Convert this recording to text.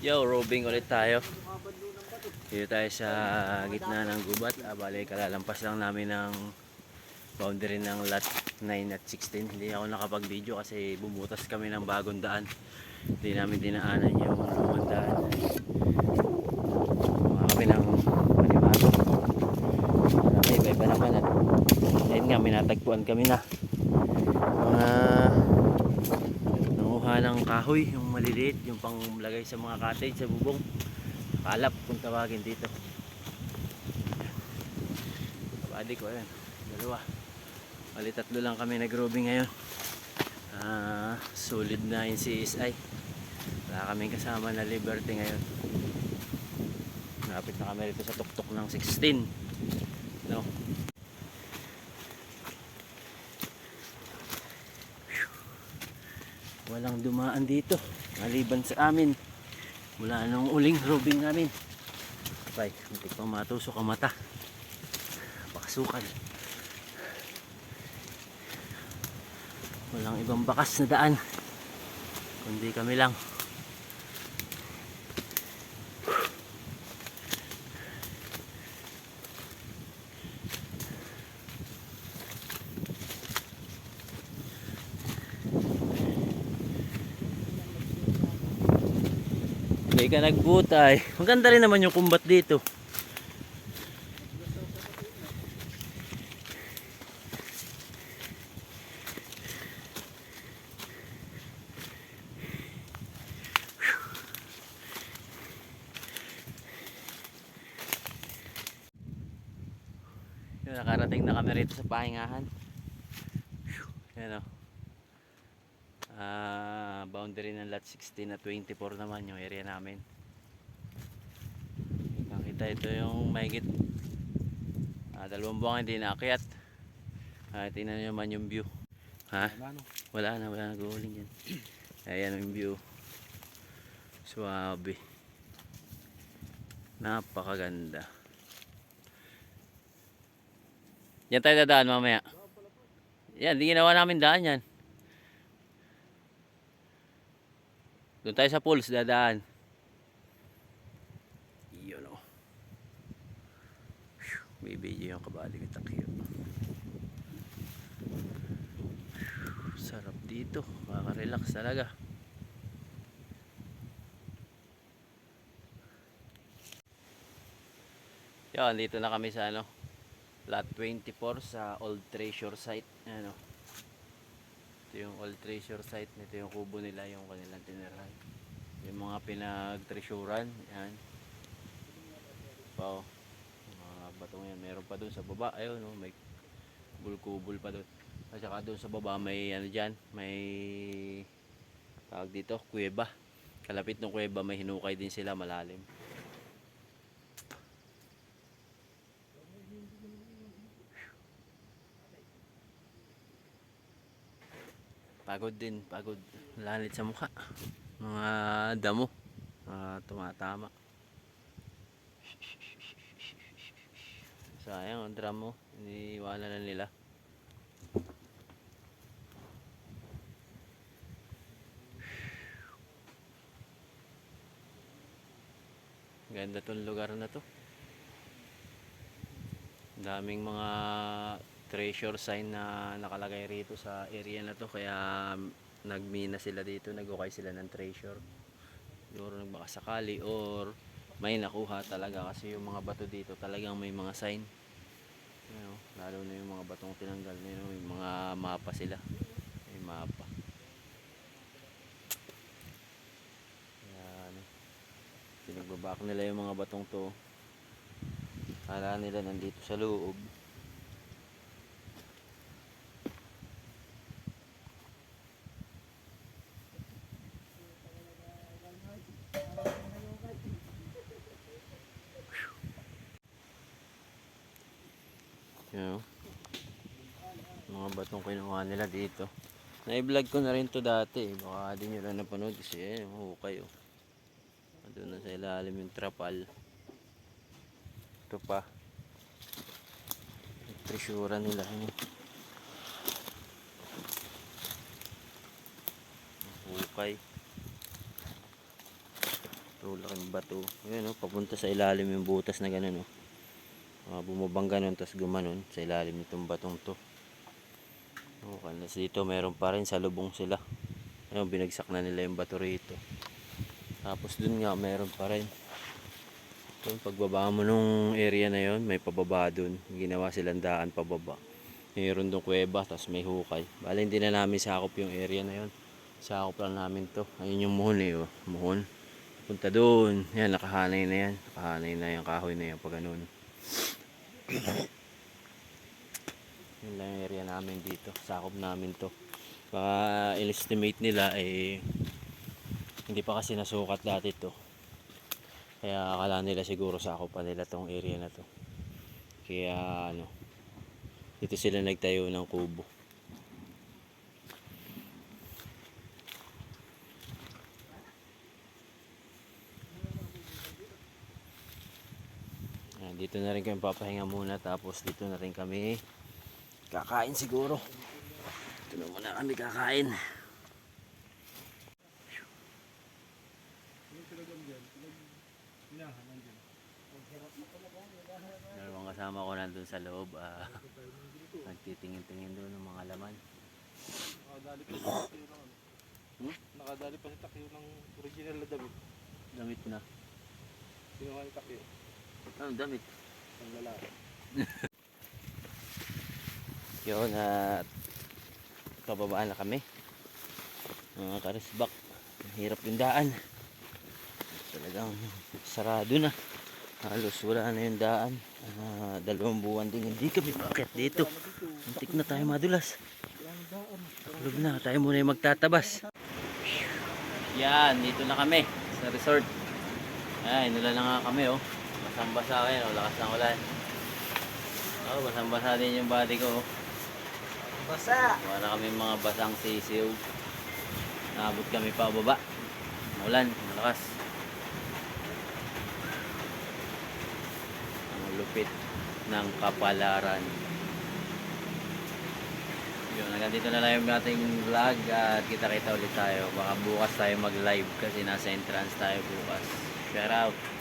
Yo, roving ulit tayo. Dito tayo sa gitna ng gubat. Ah, bale, kalalampas lang namin ng boundary ng lot 9 at 16. Hindi ako nakapag-video kasi bumutas kami ng bagong daan. Hindi namin dinaanan yung lumang daan. Mga kami ng manibago. May iba-iba naman at ayun nga, may natagpuan kami na. Mga nanguha ng kahoy, yung maliliit, yung panglagay sa mga cottage sa bubong. Kalap kung tawagin dito. Kabady ko ayun, dalawa. Bali tatlo lang kami nag-roving ngayon. Ah, solid na yung CSI. Wala kaming kasama na Liberty ngayon. Napit na kami rito sa tuktok ng 16. No. Walang dumaan dito. Maliban sa amin. Mula nung uling roving namin. Abay, muntik pang matusok ang mata. Pakasukan. Walang ibang bakas na daan. Kundi kami lang. Hindi ka nagbutay. Maganda rin naman yung kumbat dito. Nakarating na kami rito sa pahingahan. Yan o. Ah, boundary ng lot 16 at 24 naman yung area namin. Nakita ito yung mahigit ah, dalawang buwan hindi naakyat. Ah, tingnan nyo naman yung view. Ha? Wala na, wala na nag-uuling yan. Ayan yung view. Suwabe. Napakaganda. Yan tayo dadaan mamaya. Yan, di ginawa namin daan yan. Doon tayo sa pools, dadaan. Yun o. May video yung kabali ng takyo. Sarap dito. Makaka-relax talaga. Yan, dito na kami sa ano. Lot 24 sa Old Treasure Site. Ano. Ito yung Old Treasure Site. Ito yung kubo nila, yung kanilang tinirahan. Yung mga pinag-treasurean. Yan. Wow. Mga batong yan. Meron pa doon sa baba. Ayun, no, may bulkubol pa doon. At saka doon sa baba may ano dyan. May tawag dito, kuweba. Kalapit ng kuweba may hinukay din sila malalim. Pagod din, pagod. Lalit sa mukha. Mga damo. Mga tumatama. Sayang ang drum mo. Iniiwanan na nila. Ganda tong lugar na to. Daming mga treasure sign na nakalagay rito sa area na to kaya nagmina sila dito, nag-ukay sila ng treasure. Siguro nagbaka sakali or may nakuha talaga kasi yung mga bato dito talagang may mga sign. Ano, lalo na yung mga batong tinanggal na yun, yung mga mapa sila. May mapa. Yan. Pinagbabak nila yung mga batong to. Kala nila nandito sa loob. Yan. Mga batong kinuha nila dito. Na-vlog ko na rin to dati. eh. Baka di nyo lang napanood kasi eh, mahukay oh. Doon na sa ilalim yung trapal. Ito pa. Treasure nila. Ano. Hukay. Ito. Laking bato. Ayan oh, papunta sa ilalim yung butas na ganun oh. Uh, bumabang ganun, tapos gumanon sa ilalim nitong batong to. Oh, kanas dito meron pa rin, sa lubong sila. Ayun, binagsak na nila yung bato rito. Tapos dun nga, meron pa rin. Yun, pagbaba mo nung area na yon may pababa dun. Ginawa silang daan pababa. Mayroon doon kuweba, tapos may hukay. Bale, hindi na namin sakop yung area na yon Sakop lang namin to. Ayun yung muhon eh, oh. muhon. Punta doon. Yan, nakahanay na yan. Nakahanay na yung kahoy na yan pag ganun. Yun lang yung area namin dito. Sakop namin to. Baka in-estimate nila eh hindi pa kasi nasukat dati to. Kaya akala nila siguro sakop pa nila tong area na to. Kaya ano dito sila nagtayo ng kubo. Ayan, dito na rin kami papahinga muna tapos dito na rin kami kakain siguro. Dito na muna kami kakain. Dalawang kasama ko nandun sa loob. ah nagtitingin-tingin doon ng mga laman. Nakadali pa sa takyo ng ano. Hmm? Nakadali pa sa takyo ng original na damit. Damit na. Kinuha yung takyo. Anong damit? Yun at pababaan na kami. Mga karisbak. Hirap yung daan. Talagang sarado na. Halos wala na yung daan. Ah, dalawang buwan din hindi kami bakit dito. Muntik na tayo madulas. Taklog na. Tayo muna yung magtatabas. Yan, dito na kami sa resort. Ay, nula na nga kami oh. Basang-basa kayo, oh. lakas ng ulan. Oh, basang-basa din yung body ko oh. Basa! Wala kami mga basang sisiw. Naabot kami pa baba. Maulan, malakas. Ang lupit ng kapalaran. Yun, hanggang dito na lang yung ating vlog at kita-kita ulit tayo. Baka bukas tayo mag-live kasi nasa entrance tayo bukas. Shout out!